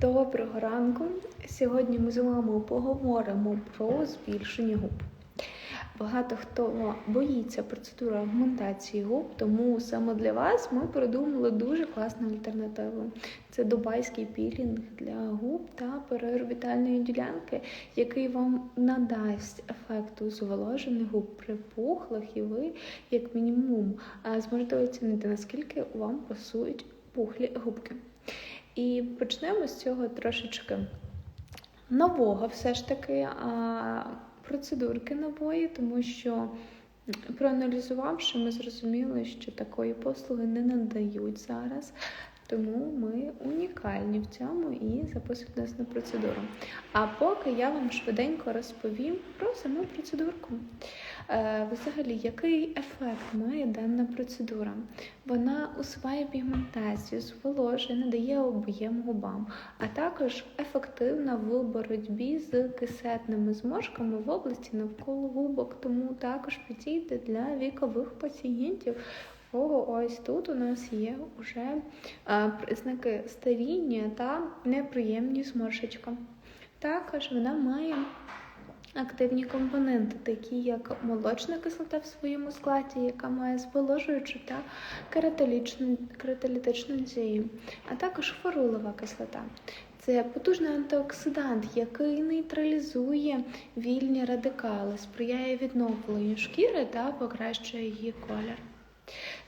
Доброго ранку. Сьогодні ми з вами поговоримо про збільшення губ. Багато хто боїться процедури агментації губ, тому саме для вас ми придумали дуже класну альтернативу. Це дубайський пілінг для губ та переорбітальної ділянки, який вам надасть ефекту зволожених губ припухлих, і ви, як мінімум, зможете оцінити, наскільки вам пасують пухлі губки. І почнемо з цього трошечки нового, все ж таки, процедурки нової, тому що, проаналізувавши, ми зрозуміли, що такої послуги не надають зараз. Тому ми унікальні в цьому і записують нас на процедуру. А поки я вам швиденько розповім про саму процедурку. Е, взагалі, який ефект має дана процедура? Вона усуває пігментацію, зволожує, надає об'єм губам, а також ефективна в боротьбі з кисетними зморшками в області навколо губок, тому також підійде для вікових пацієнтів. Ось тут у нас є вже признаки старіння та неприємні зморшечка. Також вона має активні компоненти, такі як молочна кислота в своєму складі, яка має зволожуючу та кератолітичну дію, а також форулова кислота. Це потужний антиоксидант, який нейтралізує вільні радикали, сприяє відновленню шкіри та покращує її колір.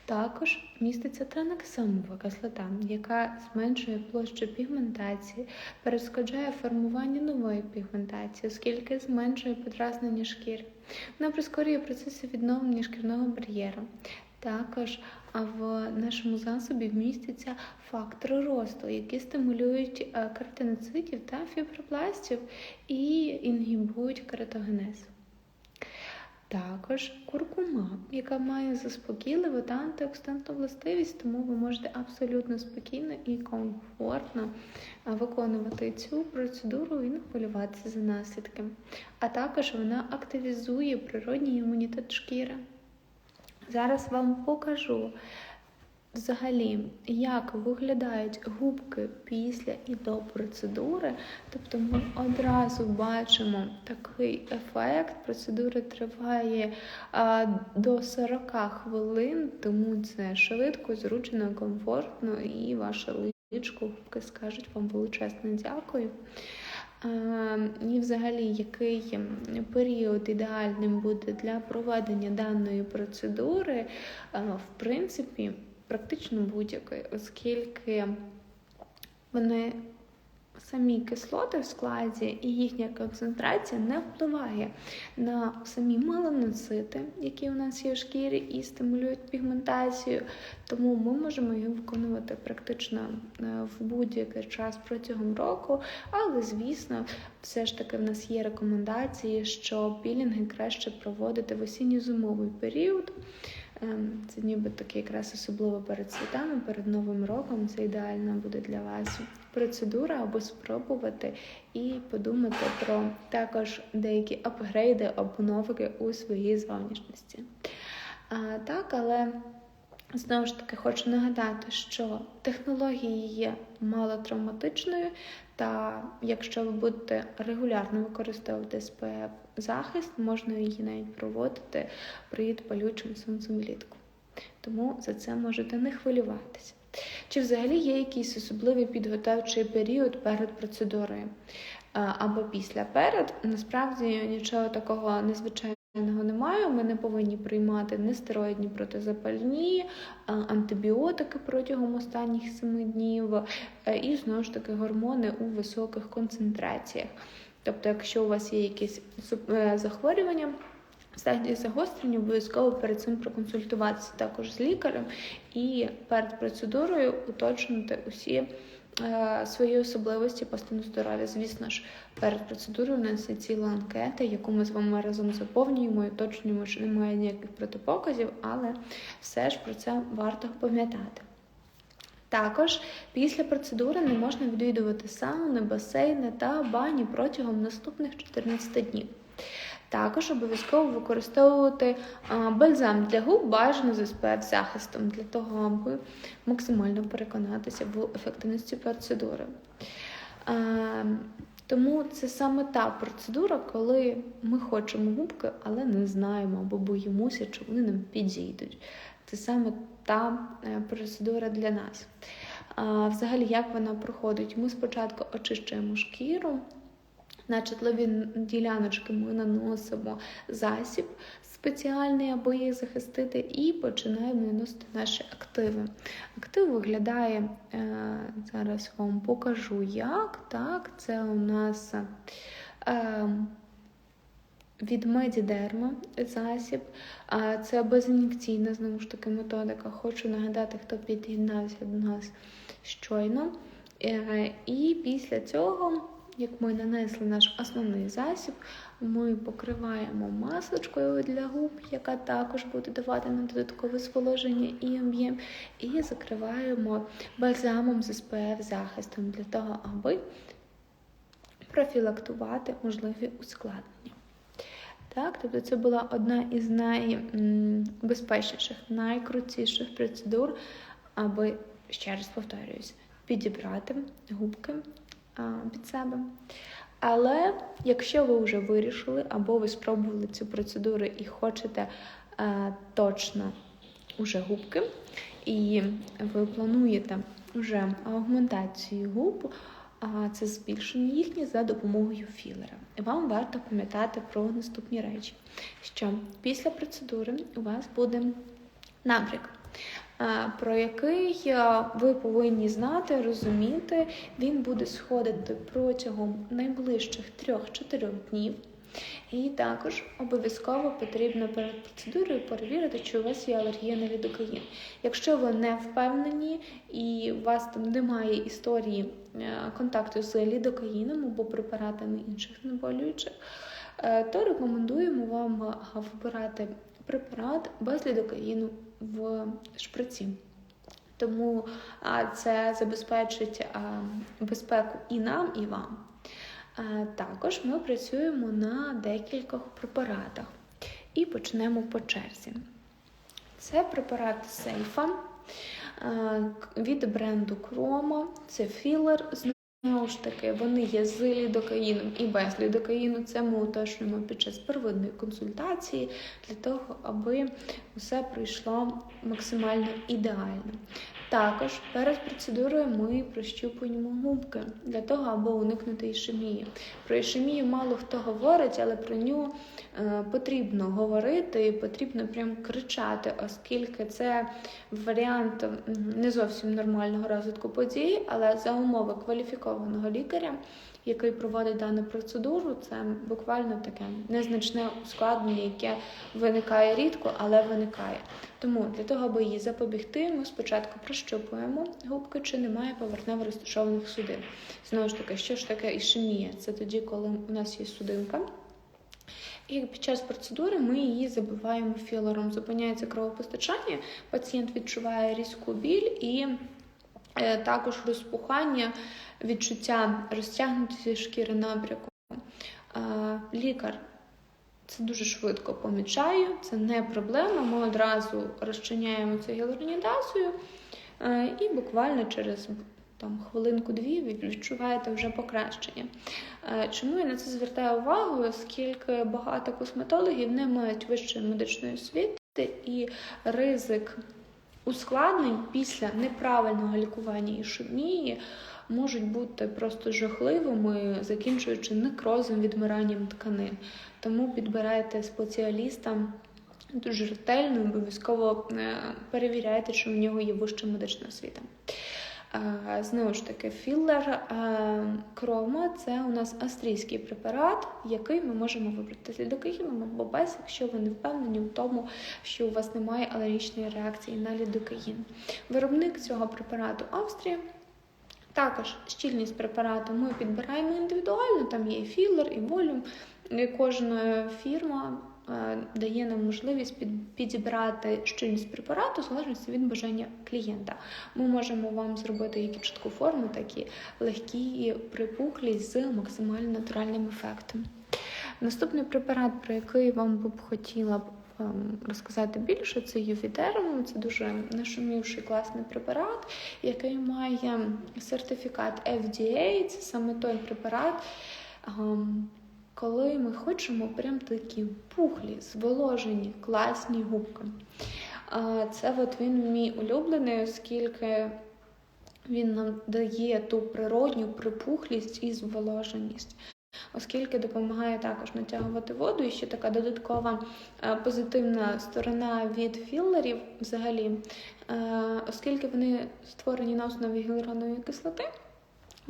Також міститься транексамова кислота, яка зменшує площу пігментації, перешкоджає формуванню нової пігментації, оскільки зменшує подразнення шкіри. Вона прискорює процеси відновлення шкірного бар'єру. Також в нашому засобі містяться фактори росту, які стимулюють е, каротиноцитів та фібробластів і інгібують кератогенез. Також куркума, яка має заспокійливу та антиоксидантну властивість, тому ви можете абсолютно спокійно і комфортно виконувати цю процедуру і не хвилюватися за наслідки. А також вона активізує природній імунітет шкіри. Зараз вам покажу Взагалі, як виглядають губки після і до процедури, тобто ми одразу бачимо такий ефект. Процедура триває а, до 40 хвилин, тому це швидко, зручно, комфортно і ваше личко губки скажуть вам величезне дякую. І, взагалі, який період ідеальним буде для проведення даної процедури, в принципі практично будь-якої, оскільки вони самі кислоти в складі і їхня концентрація не впливає на самі меланоцити, які у нас є в шкірі, і стимулюють пігментацію. Тому ми можемо їх виконувати практично е, в будь-який час протягом року. Але, звісно, все ж таки в нас є рекомендації, що пілінги краще проводити в осінньо-зимовий період. Ем, це ніби таке якраз особливо перед святами, перед Новим роком. Це ідеальна буде для вас процедура або спробувати і подумати про також деякі апгрейди або новики у своїй зовнішності. А, Так, але. Знову ж таки, хочу нагадати, що технологія є малотравматичною, та якщо ви будете регулярно використовувати spf захист, можна її навіть проводити при палючому сонцем влітку. Тому за це можете не хвилюватися. Чи взагалі є якийсь особливий підготовчий період перед процедурою або після перед? Насправді нічого такого незвичайного немає. Ми не повинні приймати нестероїдні протизапальні, антибіотики протягом останніх 7 днів, е, і знову ж таки гормони у високих концентраціях. Тобто, якщо у вас є якісь е, захворювання, стадії загострення, обов'язково перед цим проконсультуватися також з лікарем і перед процедурою уточнити усі. Е, свої особливості по стану здоров'я. Звісно ж, перед процедурою у нас є ціла анкета, яку ми з вами разом заповнюємо і уточнюємо, що немає ніяких протипоказів, але все ж про це варто пам'ятати. Також після процедури не можна відвідувати сауни, басейни та бані протягом наступних 14 днів. Також обов'язково використовувати бальзам для губ бажано з spf захистом для того, аби максимально переконатися в ефективності процедури. Тому це саме та процедура, коли ми хочемо губки, але не знаємо або боїмося, чи вони нам підійдуть. Це саме та е, процедура для нас. Взагалі, як вона проходить? Ми спочатку очищуємо шкіру. На чутливі діляночки ми наносимо засіб спеціальний, аби їх захистити, і починаємо наносити наші активи. Актив виглядає, е, зараз вам покажу як. Так, Це у нас е, від Медідерма засіб, це безін'єкційна, знову ж таки, методика. Хочу нагадати, хто під'єднався до нас щойно. Е, І після цього, як ми нанесли наш основний засіб, ми покриваємо масочкою для губ, яка також буде давати нам додаткове зволоження і об'єм, і закриваємо бальзамом з SPF захистом для того, аби профілактувати можливі ускладнення. Так, тобто це була одна із найбезпечніших, найкрутіших процедур, аби, ще раз повторююсь, підібрати губки під себе. Але якщо ви вже вирішили, або ви спробували цю процедуру і хочете а, точно уже губки, і ви плануєте вже аугментацію губ, а це збільшення їхні за допомогою філера. Вам варто пам'ятати про наступні речі, що після процедури у вас буде набряк, про який ви повинні знати, розуміти, він буде сходити протягом найближчих 3-4 днів. І також обов'язково потрібно перед процедурою перевірити, чи у вас є алергія на лідокаїн. Якщо ви не впевнені і у вас там немає історії е, контакту з лідокаїном або препаратами інших знеболюючих, е, то рекомендуємо вам вибирати препарат без лідокаїну в шприці. Тому це забезпечить безпеку і нам, і вам. Також ми працюємо на декількох препаратах і почнемо по черзі. Це препарат Сейфа від бренду Chroma, це філер. Знову ж таки, вони є з лідокаїном і без лідокаїну. Це ми уточнюємо під час первинної консультації для того, аби все пройшло максимально ідеально. Також перед процедурою ми прощупуємо губки для того, аби уникнути ішемії. Про ішемію мало хто говорить, але про нього е, потрібно говорити і потрібно прям кричати, оскільки це варіант не зовсім нормального розвитку подій, але за умови кваліфікованого лікаря який проводить дану процедуру, це буквально таке незначне ускладнення, яке виникає рідко, але виникає. Тому для того, аби її запобігти, ми спочатку прощупуємо губки, чи немає поверхнево розташованих судин. Знову ж таки, що ж таке ішемія? Це тоді, коли у нас є судинка. І під час процедури ми її забиваємо філером. Зупиняється кровопостачання, пацієнт відчуває різку біль і також розпухання відчуття розтягнутості шкіри набряку. Лікар це дуже швидко помічає, це не проблема. Ми одразу розчиняємо цю гіалуронідазою і буквально через там, хвилинку-дві ви відчуваєте вже покращення. Чому я на це звертаю увагу? Оскільки багато косметологів не мають вищої медичної освіти і ризик ускладнень після неправильного лікування ішемії можуть бути просто жахливими, закінчуючи некрозом, відмиранням тканин. Тому підбирайте спеціаліста дуже ретельно, обов'язково е, перевіряйте, чи в нього є вища медична освіта. Знову ж таки, філлер крома це у нас австрійський препарат, який ми можемо вибрати лідокаїном або без, якщо ви не впевнені в тому, що у вас немає алергічної реакції на лідокаїн. Виробник цього препарату Австрія. Також щільність препарату ми підбираємо індивідуально, там є і філер, і волюм. Кожна фірма дає нам можливість підібрати щільність препарату в залежності від бажання клієнта. Ми можемо вам зробити як чітку форму, так і легкі припухлі з максимально натуральним ефектом. Наступний препарат, про який вам б хотіла б ем, розказати більше, це Ювідерм. Це дуже нашумівший класний препарат, який має сертифікат FDA. Це саме той препарат. Коли ми хочемо прям такі пухлі, зволожені, класні губки. Це от він мій улюблений, оскільки він нам дає ту природню припухлість і зволоженість. Оскільки допомагає також натягувати воду, і ще така додаткова е, позитивна сторона від філерів взагалі, е, оскільки вони створені на основі гіалуронової кислоти,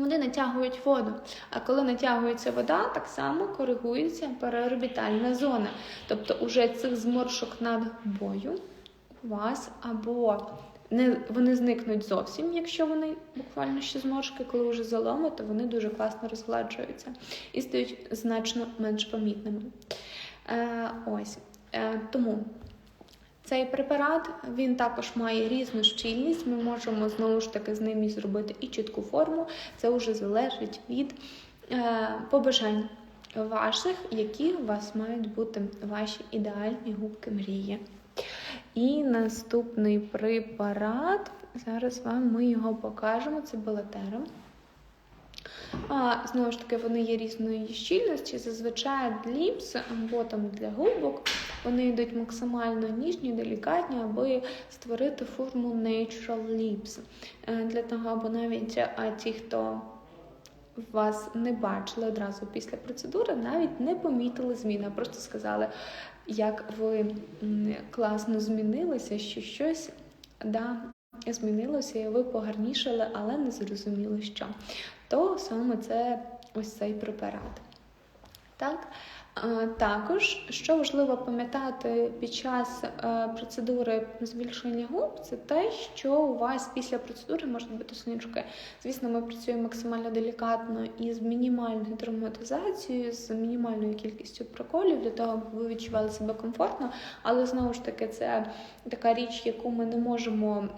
вони натягують воду. А коли натягується вода, так само коригується переорбітальна зона. Тобто уже цих зморшок над губою у вас або не, вони зникнуть зовсім, якщо вони буквально ще зморшки, коли вже заломи, то вони дуже класно розгладжуються і стають значно менш помітними. Е, Ось. Е, Тому цей препарат він також має різну щільність. Ми можемо знову ж таки з ним зробити і чітку форму. Це вже залежить від е, побажань ваших, які у вас мають бути ваші ідеальні губки мрії. І наступний препарат, зараз вам ми його покажемо, це балатера. А, Знову ж таки, вони є різної щільності. Зазвичай ліпс або там для губок вони йдуть максимально ніжні, делікатні, аби створити форму Natural Lips. Е, для того, аби навіть а, ті, хто вас не бачили одразу після процедури, навіть не помітили зміни, а просто сказали, як ви класно змінилися, що щось да, змінилося, і ви погарнішали, але не зрозуміли що. То саме це ось цей препарат. Так? Також, що важливо пам'ятати під час е, процедури збільшення губ, це те, що у вас після процедури можуть бути сонячки. Звісно, ми працюємо максимально делікатно і з мінімальною травматизацією, з мінімальною кількістю проколів, для того, щоб ви відчували себе комфортно. Але знову ж таки, це така річ, яку ми не можемо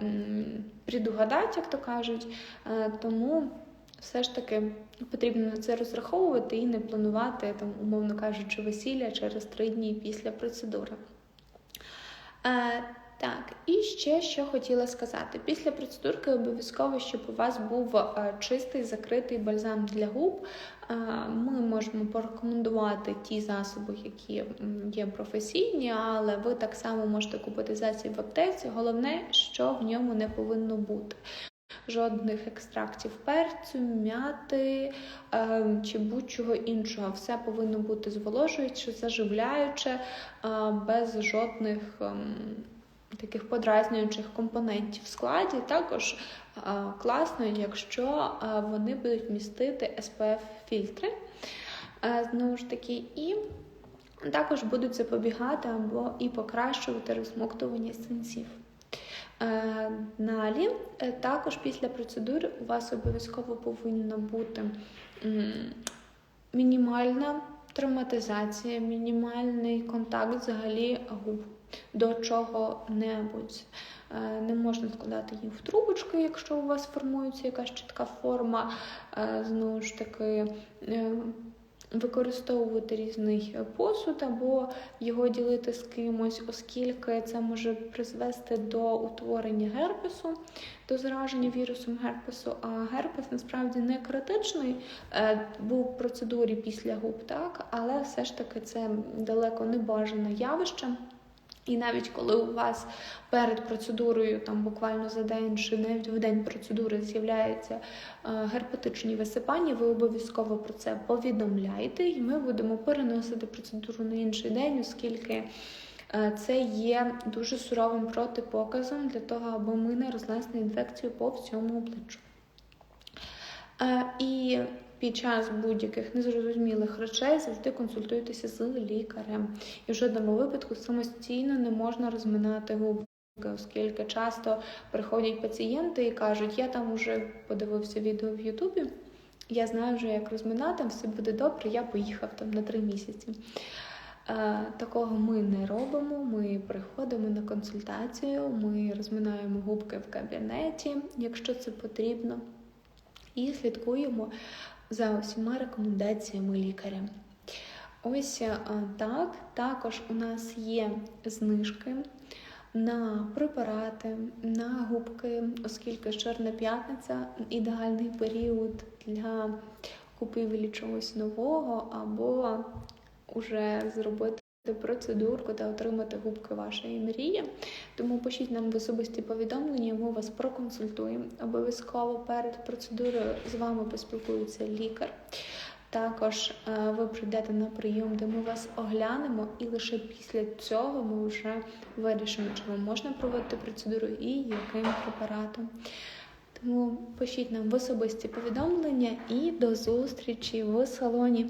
предугадати, як то кажуть. Е, тому все ж таки потрібно на це розраховувати і не планувати, там, умовно кажучи, весілля через три дні після процедури. Е, так, і ще що хотіла сказати. Після процедурки обов'язково, щоб у вас був е, чистий закритий бальзам для губ. Е, ми можемо порекомендувати ті засоби, які є професійні, але ви так само можете купити засіб в аптеці. Головне, що в ньому не повинно бути жодних екстрактів перцю, м'яти ем, чи будь-чого іншого. Все повинно бути зволожуюче, заживляюче, без жодних ем, таких подразнюючих компонентів в складі. Також класно, якщо вони будуть містити SPF-фільтри. Е, знову ж таки, і також будуть запобігати або і покращувати розмоктування сенсів. Е, далі, е, також після процедури у вас обов'язково повинна бути мінімальна травматизація, мінімальний контакт взагалі губ до чого-небудь. Е, не можна складати їх в трубочки, якщо у вас формується якась чітка форма. Знову ж таки, використовувати різний посуд або його ділити з кимось, оскільки це може призвести до утворення герпесу, до зараження вірусом герпесу. А герпес насправді не критичний е, був в процедурі після губ, так, але все ж таки це далеко не бажане явище. І навіть коли у вас перед процедурою, там буквально за день чи навіть в день процедури з'являються е, герпетичні висипання, ви обов'язково про це повідомляєте, і ми будемо переносити процедуру на інший день, оскільки е, це є дуже суровим протипоказом для того, аби ми не рознесли інфекцію по всьому. Е, і під час будь-яких незрозумілих речей завжди консультуйтеся з лікарем. І в жодному випадку самостійно не можна розминати губи. Оскільки часто приходять пацієнти і кажуть, я там вже подивився відео в Ютубі, я знаю вже, як розминати, все буде добре, я поїхав там на три місяці. Е, такого ми не робимо. Ми приходимо на консультацію, ми розминаємо губки в кабінеті, якщо це потрібно, і слідкуємо за усіма рекомендаціями лікаря. Ось е, так. Також у нас є знижки на препарати, на губки, оскільки Чорна п'ятниця ідеальний період для купівлі чогось нового або вже зробити процедурку та отримати губки вашої мрії. Тому пишіть нам в особисті повідомлення, ми вас проконсультуємо. Обов'язково перед процедурою з вами поспілкується лікар. Також е, ви прийдете на прийом, де ми вас оглянемо, і лише після цього ми вже вирішимо, чи вам можна проводити процедуру і яким препаратом. Тому пишіть нам в особисті повідомлення і до зустрічі в салоні.